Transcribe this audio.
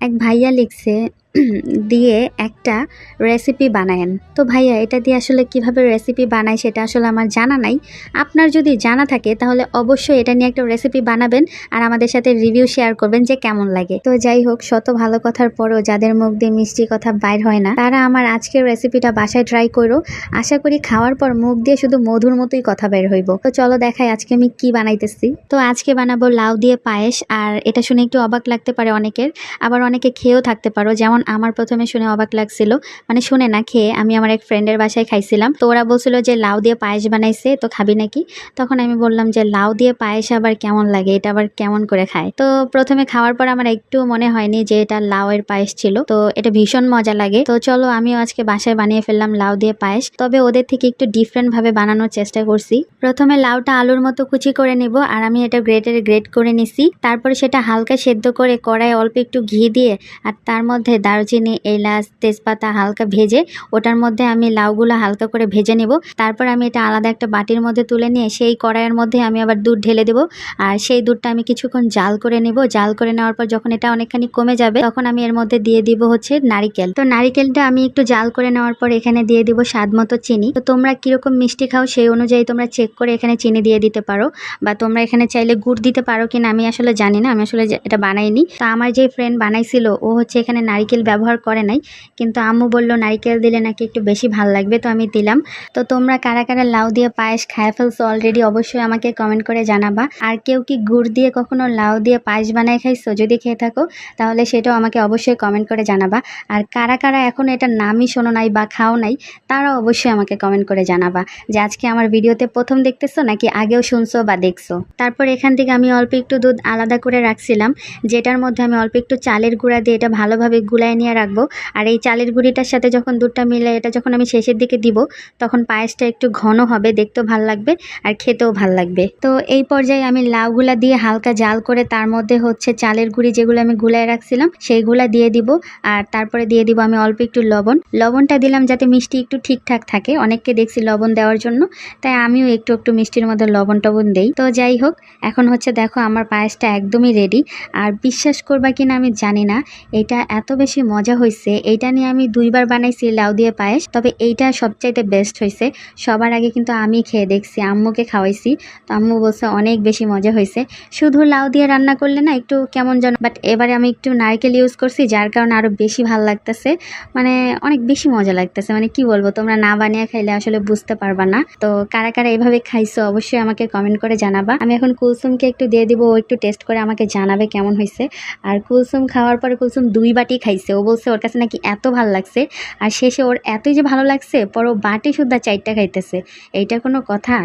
এক ভাইয়া লিখছে দিয়ে একটা রেসিপি বানায়েন। তো ভাইয়া, এটা দিয়ে আসলে কীভাবে রেসিপি বানায় সেটা আসলে আমার জানা নাই। আপনার যদি জানা থাকে তাহলে অবশ্যই এটা নিয়ে একটা রেসিপি বানাবেন আর আমাদের সাথে রিভিউ শেয়ার করবেন যে কেমন লাগে। তো যাই হোক, শত ভালো কথার পরও যাদের মুখ দিয়ে মিষ্টি কথা বাইর হয় না, তারা আমার আজকের রেসিপিটা বাসায় ট্রাই করো। আশা করি খাওয়ার পর মুখ দিয়ে শুধু মধুর মতোই কথা বের হইব। তো চলো দেখাই আজকে আমি কি বানাইতেছি। তো আজকে বানাবো লাউ দিয়ে পায়েস, আর এটা শুনে একটু অবাক লাগতে পারে অনেকের। আবার অনেকে খেয়েও থাকতে পারো, যেমন আমার প্রথমে শুনে অবাক লাগছিল। মানে শুনে না, খেয়ে আমি আমার এক ফ্রেন্ডের বাসায় খাইছিলাম। তো ওরা বলছিল যে, লাউ দিয়ে পায়েস বানাইছে, তো খাবি নাকি? তখন আমি বললাম যে, লাউ দিয়ে পায়েস আবার কেমন লাগে? এটা আবার কেমন করে খায়? তো প্রথমে খাওয়ার পর আমার একটু মনে হয়নি যে, এটা লাউয়ের পায়েস ছিল। তো এটা ভীষণ মজা লাগে। তো চলো, আমিও আজকে বাসায় বানিয়ে ফেললাম লাউ দিয়ে পায়েস। তবে ওদের থেকে একটু ডিফারেন্ট ভাবে বানানোর চেষ্টা করছি। প্রথমে লাউটা আলুর মতো কুচি করে নিব, আর আমি এটা গ্রেটারে গ্রেট করে নিছি। তারপরে সেটা হালকা সেদ্ধ করে কড়াই অল্প একটু ঘি দিয়ে, আর তার মধ্যে দারুচিনি, এলাচ, তেজপাতা হালকা ভেজে ওটার মধ্যে আমি লাউগুলো হালকা করে ভেজে নেব। তারপর আমি এটা আলাদা একটা বাটির মধ্যে তুলে নিয়ে সেই কড়াইয়ের মধ্যে আমি আবার দুধ ঢেলে দেবো। আর সেই দুধটা আমি কিছুক্ষণ জাল করে নেব। জাল করে নেওয়ার পর যখন এটা অনেকখানি কমে যাবে, তখন আমি এর মধ্যে দিয়ে দিব হচ্ছে নারিকেল। তো নারিকেলটা আমি একটু জাল করে নেওয়ার পর এখানে দিয়ে দিব স্বাদ মতো চিনি। তো তোমরা কীরকম মিষ্টি খাও সেই অনুযায়ী তোমরা চেক করে এখানে চিনি দিয়ে দিতে পারো। বা তোমরা এখানে চাইলে গুড় দিতে পারো কিনা আমি আসলে জানি না। আমি আসলে এটা বানাইনি। তো আমার যে ফ্রেন্ড বানাইছিল, ও হচ্ছে এখানে নারিকেল ব্যবহার করে নাই, কিন্তু আম্মু বলল, নারিকেল দিলে নাকি একটু বেশি ভালো লাগবে? তো আমি দিলাম। তো তোমরা কারা কারা লাউ দিয়ে পায়েস খায় ফেলছো অলরেডি অবশ্যই আমাকে কমেন্ট করে জানাবা। আর কেউ কি গুড় দিয়ে কখনো লাউ দিয়ে পায়েস বানায় খাইছো? যদি খেয়ে থাকো, তাহলে সেটাও আমাকে অবশ্যই কমেন্ট করে জানাবা। আর কারা কারা এখন এটা নামই শোনো নাই বা খাও নাই তারা অবশ্যই আমাকে কমেন্ট করে জানাবা যে আজকে আমার ভিডিওতে প্রথম দেখতেছো নাকি আগেও শুনছো বা দেখছ? তারপর এখান থেকে আমি অল্প একটু দুধ আলাদা করে রাখছিলাম, যেটার মধ্যে আমি অল্প একটু চালের গুঁড়া দিয়ে এটা ভালোভাবে গুলায় নিয়ে রাখব। আর এই চালের গুঁড়িটার সাথে যখন দুধটা মিলে, এটা যখন আমি শেষের দিকে দিব, তখন পায়েসটা একটু ঘন হবে, দেখতেও ভালো লাগবে আর খেতেও ভালো লাগবে। তো এই পর্যায়ে আমি লাউগুলা দিয়ে হালকা জাল করে তার মধ্যে হচ্ছে চালের গুঁড়ি যেগুলো আমি গুলায় রাখছিলাম, সেইগুলা দিয়ে দিব। আর তারপরে দিয়ে দিব আমি অল্প একটু লবণ। লবণটা দিলাম যাতে মিষ্টি একটু ঠিকঠাক থাকে। অনেককে দেখছি লবণ দেওয়ার জন্য, তাই আমিও একটু একটু মিষ্টির মধ্যে লবণ টবণ দেই। তো যাই হোক, এখন হচ্ছে দেখো আমার পায়েসটা একদমই রেডি আর বিশ্বাস করবা কিনা আমি জানি না, এটা এত বেশি মজা হয়েছে এইটা নিয়ে আমি দুইবার বানাইছি লাউ দিয়ে পায়েস, তবে এইটা সবচাইতে বেস্ট হয়েছে সবার আগে কিন্তু আমি খেয়ে দেখছি, আম্মুকে খাওয়াইছি। তো আম্মু বলছে অনেক বেশি মজা হয়েছে শুধু লাউ দিয়ে রান্না করলে না একটু কেমন যেন বাট এবারে আমি একটু নারকেল ইউজ করছি, যার কারণে আরও বেশি ভালো লাগতেছে। মানে অনেক বেশি মজা লাগতেছে মানে কি বলব, তোমরা না বানিয়ে খাইলে আসলে বুঝতে পারবা না। তো কারা কারা এভাবে খাইছো অবশ্যই আমাকে কমেন্ট করে জানাবা। আমি এখন কুলসুমকে একটু দিয়ে দিব, ও একটু টেস্ট করে আমাকে জানাবে কেমন হয়েছে আর কুলসুম খাওয়ার পরে কুলসুম দুই বাটি খাইছে। ও বলছে ওর কাছে নাকি এত ভালো লাগছে। আর শেষে ওর এতই যে ভালো লাগছে, পর ও বাটি সুদ্ধা চাইরটা খাইতেছে। এইটা কোনো কথা?